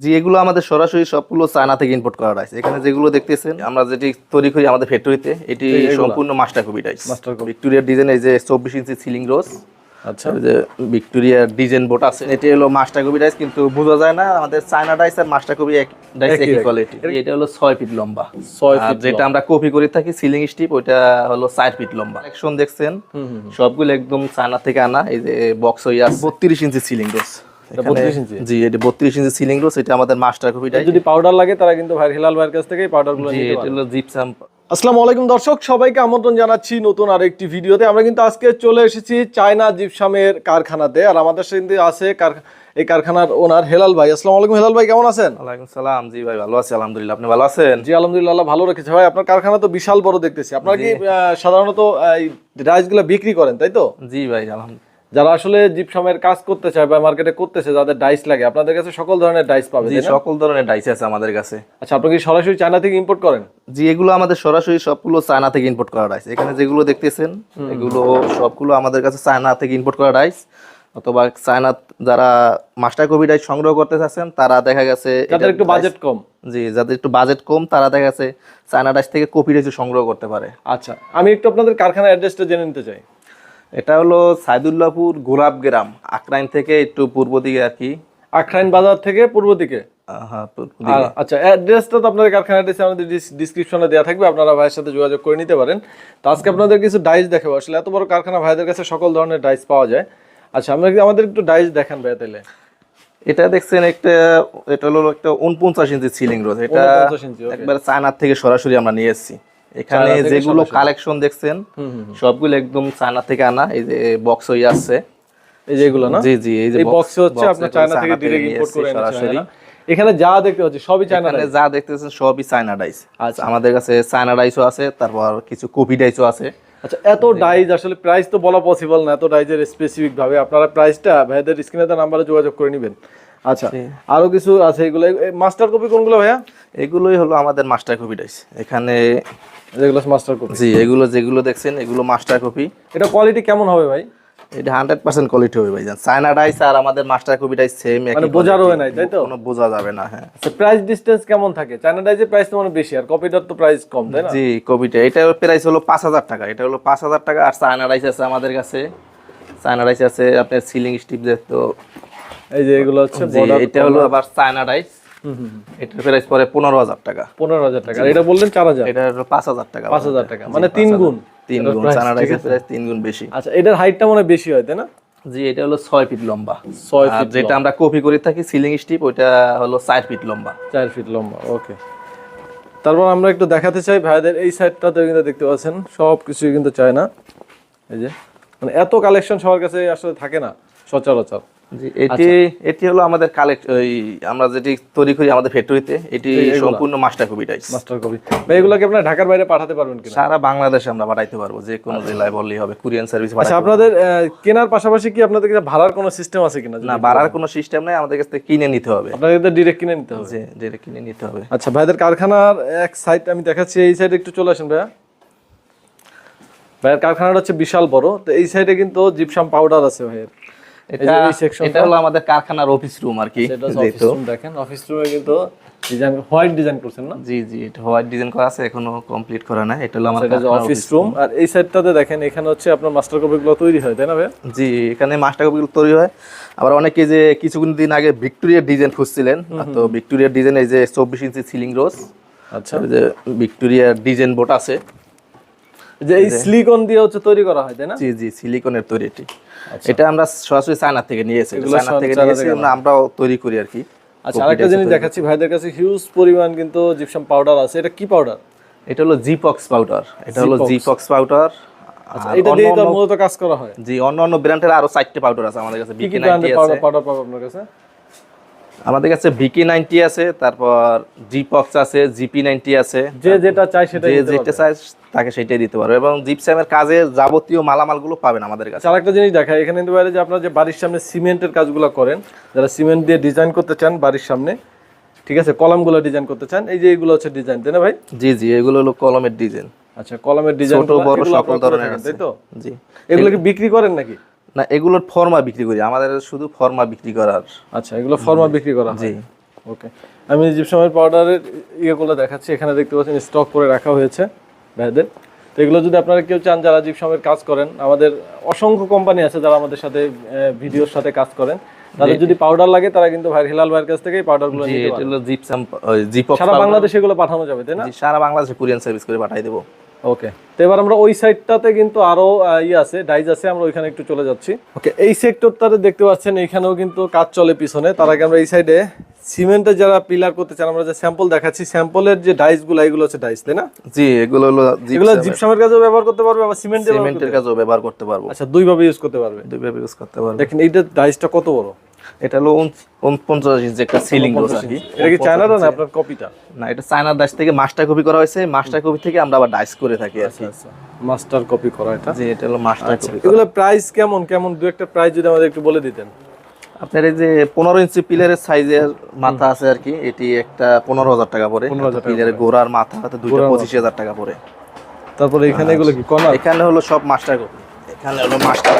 জি এগুলো আমাদের সরাসরি সবগুলো চায়না থেকে ইম্পোর্ট করা রয়েছে এখানে যেগুলো দেখতেছেন আমরা যেটি তৈরি করি আমাদের ফ্যাক্টরিতে এটি সম্পূর্ণ master copy dies Master copy। ভিক্টোরিয়ার ডিজাইন এই যে চব্বিশ ইঞ্চি সিলিং রোজ আচ্ছা। যে ভিক্টোরিয়ার ডিজাইন বোর্ড আছে এটি হলো মাস্টার কপি ডাইস কিন্তু বোঝা যায় না আমাদের চায়না ডাইস আর মাস্টার কপি এক ডাইস একই কোয়ালিটি এটা হলো ছয় ফিট লম্বা। ছয় ফিট যেটা আমরা কপি করে থাকি সিলিং স্টিপ ওইটা হলো চার ফিট লম্বা। একশন দেখছেন সবগুলো একদম চায়না থেকে আনা এই যে বক্স আছে। বত্রিশ ইঞ্চি সিলিং রোজ এটা 32 ইঞ্চি? জি এটা বত্রিশ ইঞ্চি সিলিং রোজ এটা আমাদের মাস্টার কপি যদি পাউডার লাগে তারা কিন্তু ভাই হিলাল ভাইয়ের কাছ থেকে পাউডারগুলো জি নিতে এটা পারে হলো জিপসাম আসসালামু আলাইকুম দর্শক সবাইকে আমন্ত্রণ জানাচ্ছি নতুন আরেকটি ভিডিওতে। আমরা কিন্তু আজকে চলে এসেছি চায়না জিপসামের কারখানাতে আর আমাদের সাথে আছে এই কারখানার ওনার হেলাল ভাই। আসসালামু আলাইকুম হেলাল ভাই কেমন আছেন? ওয়ালাইকুম সালাম। জি ভাই ভালো আছি আলহামদুলিল্লাহ। আপনি ভালো আছেন? জি আলহামদুলিল্লাহ ভালো রেখেছে। ভাই আপনার কারখানা তো বিশাল বড় দেখতেছি। আপনারা কি সাধারণত এই রাইসগুলো বিক্রি করেন তাই তো? জি ভাই আলহামদুলিল্লাহ। যারা আসলে জিপসামের কাজ করতে চায় বা মার্কেটে করতেছে যাদের ডাইস লাগে আপনাদের কাছে সকল ধরনের ডাইস পাবে জি সকল ধরনের ডাইস আছে আমাদের কাছে। আচ্ছা আপনি কি সরাসরি চায়না থেকে ইম্পোর্ট করেন? জি এগুলো আমাদের সরাসরি সবগুলো চায়না থেকে ইম্পোর্ট করা রাইস এখানে যেগুলো দেখতেছেন এগুলো সবগুলো আমাদের কাছে চায়না থেকে ইম্পোর্ট করা ডাইস অথবা চায়না যারা মাস্টার কপি ডাইস সংগ্রহ করতে চাচ্ছেন তারা দেখা গেছে যাদের একটু বাজেট কম। জি যাদের একটু বাজেট কম তারা দেখা গেছে চায়না ডাইস থেকে কপি রাইস সংগ্রহ করতে পারে। আচ্ছা আমি একটু আপনাদের কারখানার অ্যাড্রেসটা জেনে নিতে চাই। এটা হলো সাইদুল্লাহপুর গোলাপ গ্রাম আকরাইন থেকে একটু পূর্ব দিকে আর কি। আখরাইন বাজার থেকে পূর্ব দিকে। আচ্ছা অ্যাড্রেসটা তো আপনাদের কারখানার অ্যাড্রেস আমাদের ডিসক্রিপশনে দেওয়া থাকবে আপনারা ভাইয়ের সাথে যোগাযোগ করে নিতে পারেন। তো আজকে আপনাদের কিছু ডাইস দেখাবো। আসলে এত বড় কারখানা ভাইদের কাছে সকল ধরনের ডাইস পাওয়া যায়। আচ্ছা আমরা কি- আমাদের একটু ডাইস দেখান ভাই তাহলে। এটা দেখছেন একটা এটা হলো একটা উনপঞ্চাশ ইঞ্চি সিলিং রোজ এটা 49 একবার চায়নার থেকে সরাসরি আমরা নিয়ে এসেছি। এখানে যেগুলো কালেকশন দেখছেন সবগুলো একদম চায়না থেকে আনা এই যে বক্স হয়ে আসছে এই যে এগুলো না? জি জি এই যে বক্সে হচ্ছে আপনার চায়না থেকে ডিরেক্ট ইম্পোর্ট করে সরাসরি। এখানে যা দেখতে হচ্ছে সবই চায়না এখানে যা দেখতেছেন সবই চায়না ডাইস আচ্ছা। আমাদের কাছে চায়না ডাইসও আছে তারপর কিছু কপি ডাইসও আছে। আচ্ছা এত ডাইজ আসলে প্রাইস তো বলা পসিবল না এত ডাইজের স্পেসিফিক ভাবে। আপনারা প্রাইসটা ভাইদের স্ক্রিনে দেওয়া নাম্বারে যোগাযোগ করে নেবেন। আচ্ছা আরও কিছু আছে এগুলো? মাস্টার কপি কোনগুলো ভাইয়া? এগুলোই হলো আমাদের মাস্টার কপি ডাইস এখানে যেগুলো মাস্টার কপি জি এগুলো যেগুলো দেখছেন এগুলো মাস্টার কপি এটা কোয়ালিটি কেমন হবে ভাই? এটা হান্ড্রেড পার্সেন্ট কোয়ালিটি হবে ভাইজান চায়না ডাইস আর আমাদের মাস্টার কপি ডাইস সেম মানে বোঝার হয় নাই, তাই তো? কোনো বোঝা যাবে না হ্যাঁ। আচ্ছা প্রাইস ডিসটেন্স কেমন থাকে? চায়না ডাইজের প্রাইস তো মানে বেশি আর কপিটার তো প্রাইস কম তাই না? জি কপিটা এটা প্রাইস হলো পাঁচ হাজার টাকা এটা হলো পাঁচ হাজার টাকা আর চায়না রাইস আছে আমাদের কাছে। চায়না রাইস আছে আপনার সিলিং স্টিপ যেহেতু এই যে এগুলো হচ্ছে এটা হলো আবার চায়না রাইস এটার প্রাইস পরে পনেরো হাজার টাকা। পনেরো হাজার টাকা। এটা বললেন চার হাজার। এটা পাঁচ হাজার টাকা পাঁচ হাজার টাকা। মানে তিন গুণ। তিন গুণ price, চায়না ঠিক রাইসের আছে? প্রাইস তিন গুণ বেশি। আচ্ছা এটার হাইটটা মনে বেশি হয় তাই না? জি এটা হলো ছয় ফিট লম্বা। ছয় ফিট যেটা আমরা কপি করে থাকি সিলিং স্টিপ ওইটা হলো চার ফিট লম্বা। চার ফিট লম্বা ওকে। তারপর আমরা একটু দেখাতে চাই ভাইদের এই সাইডটাতে কিন্তু দেখতে পাচ্ছেন সব কিন্তু চায় না এই যে মানে এত কালেকশন সবার কাছে আসলে থাকে না সচরাচর। এটি এটি হলো আমাদের কালেক্ট ওই আমরা যেটি তৈরি করি আমাদের ফ্যাক্টরিতে এটি সম্পূর্ণ master copy dies master copy ভাই এগুলোকে আপনার ঢাকার বাইরে পাঠাতে পারবেন কিনা? সারা বাংলাদেশে আমরা পাঠাইতে পারব যে কোনো জেলায় বললেই হবে কুরিয়ান সার্ভিস আচ্ছা আপনাদের কেনার পাশাপাশি কি আপনাদের কাছে ভাড়ার কোনো সিস্টেম আছে কিনা? না বাড়ার কোনো সিস্টেম নেই আমাদের কাছ কিনে নিতে হবে। আপনাদের ডিরেক্ট কিনে নিতে হবে? যেটা কিনে নিতে হবে। আচ্ছা ভাইদের কারখানার এক সাইড আমি দেখাচ্ছি এই সাইডে একটু চলে আসেন ভাইয়া। ভাইয়ের কারখানাটা হচ্ছে বিশাল বড় তো এই সাইডে কিন্তু জিপসাম পাউডার আছে ভাইয়ের। এটা হলো আমাদের কারখানার অফিস রুম আর কি দেখেন। অফিস রুমে কিন্তু ডিজাইন হোয়াইট ডিজাইন করছেন না? জি জি এটা হোয়াইট ডিজাইন করা আছে এখনও কমপ্লিট করা নাই। এটা হলো আমাদের অফিস রুম আর এই সাইডটাতে দেখেন এখানে হচ্ছে আপনার মাস্টার কপিগুলো তৈরি হয় তাই না ভাই জি এখানে মাস্টার কপিগুলো তৈরি হয়। আবার অনেকে যে কিছুদিন দিন আগে ভিক্টোরিয়ার ডিজাইন খুঁজছিলেন তো ভিক্টোরিয়ার ডিজাইন এই যে চব্বিশ ইঞ্চি সিলিং রোজ আচ্ছা। যে ভিক্টোরিয়ার ডিজাইন বোর্ড আছে। যে এই সিলিকন দিয়ে হচ্ছে তৈরি করা হয় তাই না? জি জি সিলিকনের তৈরি এটি। এটা আমরা সরাসরি চায়না থেকে নিয়েছি এগুলো চায়না থেকে চায়না নিয়েছি আমরাও তৈরি করি আর কি। আচ্ছা আরেকটা জিনিস দেখাচ্ছি ভাইদের কাছে হিউজ পরিমাণ কিন্তু জিপসাম পাউডার আছে। এটা কি পাউডার এটা হলো জিপক্স পাউডার এটা হলো জিপক্স পাউডার আচ্ছা এটা দিয়ে তো মূলত কাজ করা হয়। জি অন্য অন্য ব্র্যান্ডের আরও চারটে পাউডার আছে আমাদের কাছে কি কি বিকি ব্র্যান্ডের নাইনটি আছে। পাউডার পাউডার আপনার কাছে? আমাদের কাছে বিকি নাইনটি আছে তারপর জিপক্স আছে জিপি নাইনটি আছে যে যেটা চাই সেটা যে যেটা চায় তাকে সেটাই দিতে পারবে। এবং জিপস্যামের কাজে যাবতীয় মালামালগুলো পাবেন আমাদের কাছে। আরেকটা জিনিস দেখায় এখানে কিন্তু বাইরে যে আপনারা যে বাড়ির সামনে সিমেন্টের কাজগুলো করেন যারা সিমেন্ট দিয়ে ডিজাইন করতে চান বাড়ির সামনে ঠিক আছে কলামগুলো ডিজাইন করতে চান এই যে এগুলো হচ্ছে ডিজাইন তাই না ভাই? জি জি এগুলো হলো কলমের ডিজাইন আচ্ছা কলমের ডিজাইন ছোট বড় সকল ধরনের আছে। তাই তো? জি। এগুলো কি বিক্রি করেন নাকি? না এগুলোর ফর্মা বিক্রি করি। আমাদের শুধু ফর্মা বিক্রি করার। আচ্ছা এগুলো ফর্মা বিক্রি করা জি। ওকে। আমি জিপসামের পাউডারের ইয়েগুলো দেখাচ্ছি। এখানে দেখতে পাচ্ছেন স্টক করে রাখা হয়েছে ভাইদের। তো এগুলো যদি আপনারা কেউ চান যারা জিপসামের কাজ করেন আমাদের অসংখ্য কোম্পানি আছে যারা আমাদের সাথে ভিডিওর সাথে কাজ করেন। তাদের যদি পাউডার লাগে তারা কিন্তু ভাই হিলাল ভাইয়ের কাছ থেকে পাউডারগুলো নিতে পারেন জিপসাম জিপক্স সারা বাংলাদেশে এগুলো পাঠানো যাবে তাই না? সারা বাংলাদেশে কুরিয়ান সার্ভিস করে পাঠিয়ে দেবো। ওকে তো এবার আমরা ওই সাইডটাতে কিন্তু আরও আহ, ইয়ে আছে ডাইজ আছে আমরা ওইখানে একটু চলে যাচ্ছি। ওকে এই সেক্টরটাতে দেখতে পাচ্ছেন এখানেও কিন্তু কাজ চলে পিছনে। তার আগে আমরা এই সাইডে সিমেন্টের যারা পিলার করতে চান আমরা যে স্যাম্পল দেখাচ্ছি স্যাম্পলের যে ডাইসগুলো এগুলো হচ্ছে ডাইস তাই না? জি এগুলো হলো এগুলো জিপসামের কাজেও ব্যবহার করতে পারবে আবার সিমেন্টের সিমেন্টের কাজও ব্যবহার করতে পারব। আচ্ছা দুই ভাবে ইউজ করতে পারবে? দুইভাবে ইউজ করতে পারব। দেখেন এইটা ডাইসটা কত বড়? এটা হলো উনপঞ্চাশ ইঞ্চি একটা সিলিং ডোজ আর কি। এটা কি চায়নাটা না আপনার কপিটা না এটা চায়নার ডাইস থেকে মাস্টার কপি করা হয়েছে। মাস্টার কপি থেকে আমরা আবার ডাইস করে থাকি আর কি। আচ্ছা মাস্টার কপি করা এটা? জি এটা হলো মাস্টার আচ্ছা কপি এগুলো প্রাইস কেমন? কেমন? দু একটা প্রাইস যদি আমাদের একটু বলে দিতেন। আপনার এই যে পনেরো ইঞ্চি পিলারের সাইজের মাথা আছে আর কি এটি একটা পনেরো হাজার টাকা পড়ে। 15,000 টাকা পিলারের গোড়ার মাথা দুইটা পঁচিশ হাজার টাকা পড়ে। তারপরে এখানে এগুলো কি কর্নার এখানে হলো সব মাস্টার কপি এখানে হলো মাস্টার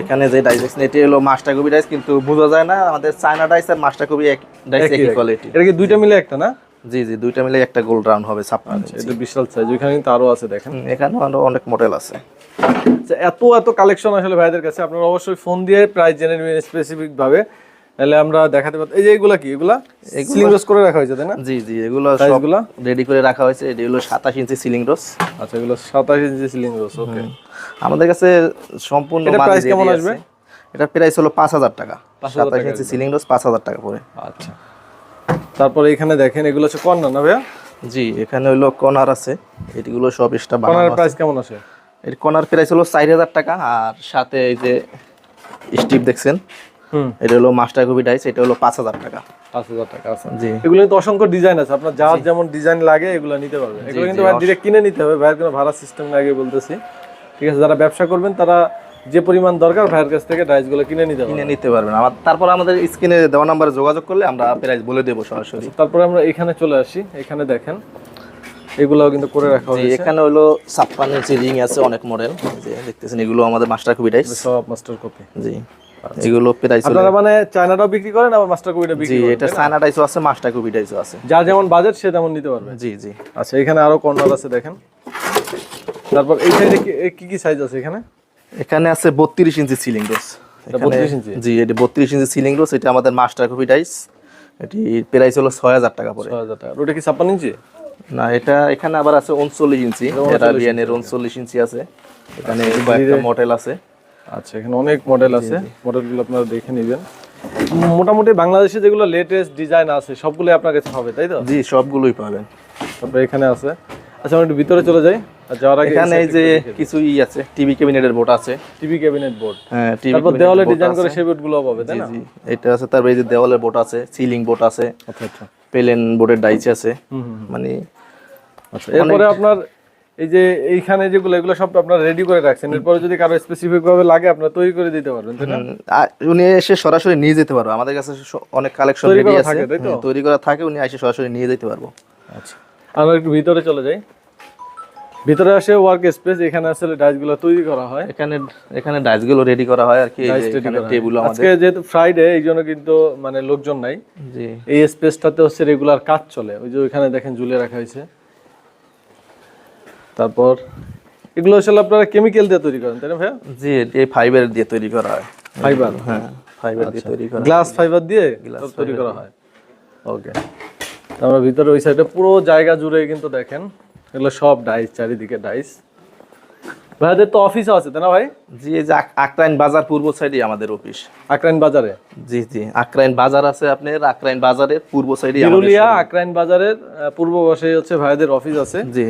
এখানে যে ডাইস দেখছেন এটি হলো মাস্টার কপি ডাইস কিন্তু বোঝা যায় না আমাদের চায়না ডাইস আর মাস্টার কপি এক ডাইস একই কোয়ালিটি এটা কি দুইটা মিলে একটা না? জি জি দুইটা মিলে একটা গোল রাউন্ড হবে ছাপ্পান্ন ইঞ্চি। এটা বিশাল সাইজ ওইখানে কিন্তু আরও আছে দেখেন। এখানে আরও অনেক মডেল আছে। আচ্ছা, এত এত কালেকশন আসলে ভাইদের কাছে আপনারা অবশ্যই ফোন দিয়ে প্রাইস জেনে নেবেন স্পেসিফিক ভাবে তাহলে আমরা দেখাতে এই যে এগুলা কি? এগুলা সিলিং রোজ করে রাখা হয়েছে তাই না? জি জি এগুলো সব সাইজগুলা রেডি করে রাখা হয়েছে। এটি হলো সাতাশ ইঞ্চি সিলিং আচ্ছা এগুলো সাতাশ ইঞ্চি সিলিং রোজ ওকে আমাদের কাছে সম্পূর্ণ ready কেমন আসবে? এটা প্রাইস হলো পাঁচ হাজার টাকা। 5,000 সাতাশ ইঞ্চি সিলিং ডোজ পাঁচ হাজার টাকা পড়ে আচ্ছা। তারপরে এখানে দেখেন এগুলো হচ্ছে কর্নার না ভাইয়া? জি এখানে হলো কর্নার আছে। এটিগুলো সব এক্সট্রা আছে। প্রাইস কেমন আসে? এর কর্নার প্রাইস হলো চার হাজার টাকা আর সাথে এই যে স্টিপ দেখছেন এটা হলো মাস্টার কপি ডাইস এটা হলো পাঁচ হাজার টাকা। পাঁচ হাজার টাকা আছে। জি। এগুলো কিন্তু অসংখ্য ডিজাইন আছে আপনার যার যেমন ডিজাইন লাগে এগুলো নিতে পারবে। এগুলো কিন্তু ডিরেক্ট কিনে নিতে হবে ভাইয়ের কোনো ভাড়া সিস্টেম না আগে বলতেছি। ঠিক আছে যারা ব্যবসা করবেন তারা যে পরিমাণ দরকার ভাইয়ের কাছ থেকে ডাইসগুলো কিনে নিতে কিনে নিতে পারবেন। আমার তারপর আমাদের স্ক্রিনে দেওয়া নাম্বারে যোগাযোগ করলে আমরা প্রাইস বলে দেবো সরাসরি। তারপরে আমরা এখানে চলে আসি এখানে দেখেন। এগুলাও কিন্তু করে রাখা হয়েছে। এখানে হলো ছাপ্পান্ন ইঞ্চি রিং আছে অনেক মডেল যে দেখতেছেন এগুলো আমাদের মাস্টার কপি ডাইস সব মাস্টার কপি জি। এগুলো প্রাইস আপনারা মানে চায়নাটাও বিক্রি করেন আবার মাস্টার কপিটা বিক্রি করেন এটা চায়না ডাইসও আছে মাস্টার কপি ডাইসও আছে। যার যেমন বাজেট সে তেমন নিতে পারবে। জি জি। আচ্ছা এখানে আরও কর্নার আছে দেখেন। তারপর এই সাইডে কি কি সাইজ আছে এখানে? এখানে আছে বত্রিশ ইঞ্চি সিলিং ডোজ 32 ইঞ্চি? জি এটি বত্রিশ ইঞ্চি সিলিং ডোজ এটা আমাদের মাস্টার কপি ডাইস এটি প্রাইস হলো ছয় হাজার টাকা পড়ে। ছয় হাজার টাকা। ওটা কি ছাপ্পান্ন ইঞ্চি? না এটা এখানে আবার আছে উনচল্লিশ ইঞ্চি। এরাবিয়ানের উনচল্লিশ ইঞ্চি আছে। এখানে কয়েকটা মডেল আছে। আচ্ছা এখানে অনেক মডেল আছে। মডেলগুলো আপনারা দেখে নেবেন। মোটামুটি বাংলাদেশে যেগুলো লেটেস্ট ডিজাইন আছে সবগুলো আপনার কাছে হবে তাই তো? জি সবগুলোই পাবেন। তারপরে এখানে আছে। আচ্ছা আমরা একটু ভিতরে চলে যাই। আর যাওয়ার আগে এখানে এই যে কিছু ই আছে টিভি ক্যাবিনেটের বোর্ড আছে। টিভি ক্যাবিনেট বোর্ড হ্যাঁ টিভি তারপর দেওয়ালে ডিজাইন করে সেই বোর্ডগুলো পাবে তাই না? জি এটা আছে। তারপরে এই যে দেওয়ালের বোর্ড আছে সিলিং বোর্ড আছে। আচ্ছা আচ্ছা। প্লেন বোর্ডের ডাইস আছে। মানে আচ্ছা এরপরে আপনার এই যে এইখানে যেগুলো এগুলো সব আপনারা রেডি করে রাখছেন। এরপরে যদি কারও স্পেসিফিক ভাবে লাগে আপনারা তৈরি করে দিতে পারবেন তাই না? উনি এসে সরাসরি নিয়ে যেতে পারব। আমাদের কাছে অনেক কালেকশন রেডি আছে। তাই তো? তৈরি করা থাকে উনি এসে সরাসরি নিয়ে যেতে পারব। আচ্ছা। আমরা একটু ভিতরে চলে যাই। ভিতরে আসে ওয়ার্ক স্পেস এখানে আসলে ডাইসগুলো তৈরি করা হয়। এখানে এখানে ডাইসগুলো রেডি করা হয় আর কি হয়। টেবিল আমাদের। আজকে যেহেতু ফ্রাইডে এই জন্য কিন্তু মানে লোকজন নাই। জি। এই স্পেসটাতে হচ্ছে রেগুলার কাজ চলে। ওই যে ওইখানে দেখেন ঝুলে রাখা হয়েছে। তারপর এগুলো আসলে আপনারা কেমিক্যাল দিয়ে তৈরি করেন তাই না ভাইয়া? জি এই ফাইবার দিয়ে তৈরি করা হয়। ফাইবার হ্যাঁ। ফাইবার দিয়ে তৈরি করা গ্লাস ফাইবার দিয়ে সব তৈরি করা হয়। ওকে আমরা ভিতরে ওই সাইডে পুরো জায়গা জুড়ে কিন্তু দেখেন এগুলো সব ডাইস চারিদিকে ডাইস ভাইয়াদের তো অফিসও আছে তাই না ভাই? জি এই যে আক- আকরাইন বাজার পূর্ব সাইডে আমাদের অফিস আকরাইন বাজারে? জি জি আকরাইন বাজার আছে আপনার আকরাইন বাজারের পূর্ব সাইডে আমাদের আকরাইন বাজারের পূর্ব পাশে হচ্ছে ভাইদের অফিস আছে। জি।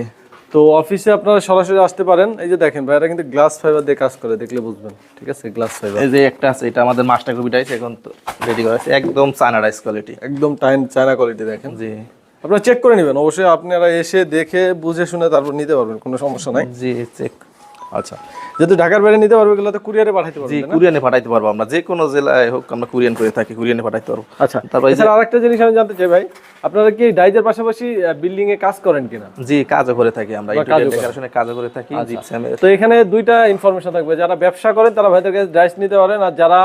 তো অফিসে আপনারা সরাসরি আসতে পারেন। এই যে দেখেন ভাইরা কিন্তু গ্লাস ফাইবার দিয়ে কাজ করে দেখলে বুঝবেন। ঠিক আছে? গ্লাস ফাইবার এই যে একটা আছে এটা আমাদের মাস্টার কপি টাইস এখন তো রেডি করা আছে একদম চায়না রাইস কোয়ালিটি একদম টাইম চায়না কোয়ালিটি দেখেন। জি। আপনারা চেক করে নেবেন। অবশ্যই আপনারা এসে দেখে বুঝে শুনে তারপর নিতে পারবেন কোনো সমস্যা নাই। জি চেক আচ্ছা। যেহেতু ঢাকার বাইরে নিতে পারবে এগুলো তো কুরিয়ারে পাঠাতে পারবে জি কুরিয়ানে পাঠাইতে পারব আমরা। যে কোনো জেলায় হোক আমরা কুরিয়ান করে থাকি কুরিয়ানে পাঠাইতে পারব। আচ্ছা তারপর জিনিস আমি জানতে চাই ভাই আপনারা কি ডাইজের পাশাপাশি বিল্ডিং এ কাজ করেন কিনা? জি কাজও করে থাকি আমরা ডেকোরেশনে কাজও করে থাকি জিপসামের তো এখানে দুইটা ইনফরমেশন থাকবে যারা ব্যবসা করেন তারা ভাইদের কাছে ডাইস নিতে পারেন আর যারা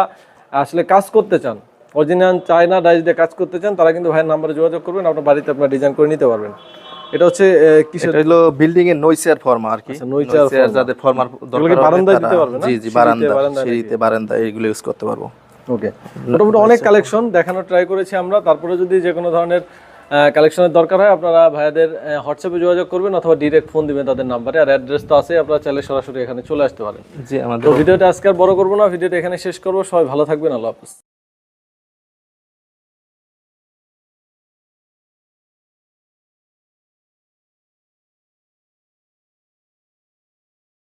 আসলে কাজ করতে চান অরিজিনাল চায়না ডাইস দিয়ে কাজ করতে চান তারা কিন্তু ভাইয়ের নাম্বারে যোগাযোগ করবেন আপনার বাড়িতে আপনার ডিজাইন করে নিতে পারবেন। এটা হচ্ছে কিসের হলো বিল্ডিং এর ফর্মা আর কি। আচ্ছা, যাদের ফর্মার দরকার হবে বারান্দায় দিতে পারবে? জি জি বারান্দা সিঁড়িতে বারান্দা এগুলো ইউজ করতে পারব। ওকে মোটামুটি অনেক কালেকশন দেখানোর ট্রাই করেছি আমরা। তারপরে যদি যে কোনো ধরনের কালেকশনের দরকার হয় আপনারা ভাইয়াদের হোয়াটসঅ্যাপে যোগাযোগ করবেন অথবা ডিরেক্ট ফোন দিবেন তাদের নাম্বারে আর অ্যাড্রেস তো আছে আপনারা চাইলে সরাসরি এখানে চলে আসতে পারেন। জি আমাদের ভিডিওটা আজকে আর বড় করব না ভিডিওটা এখানে শেষ করব। সবাই ভালো থাকবেন আল্লাহ হাফিজ।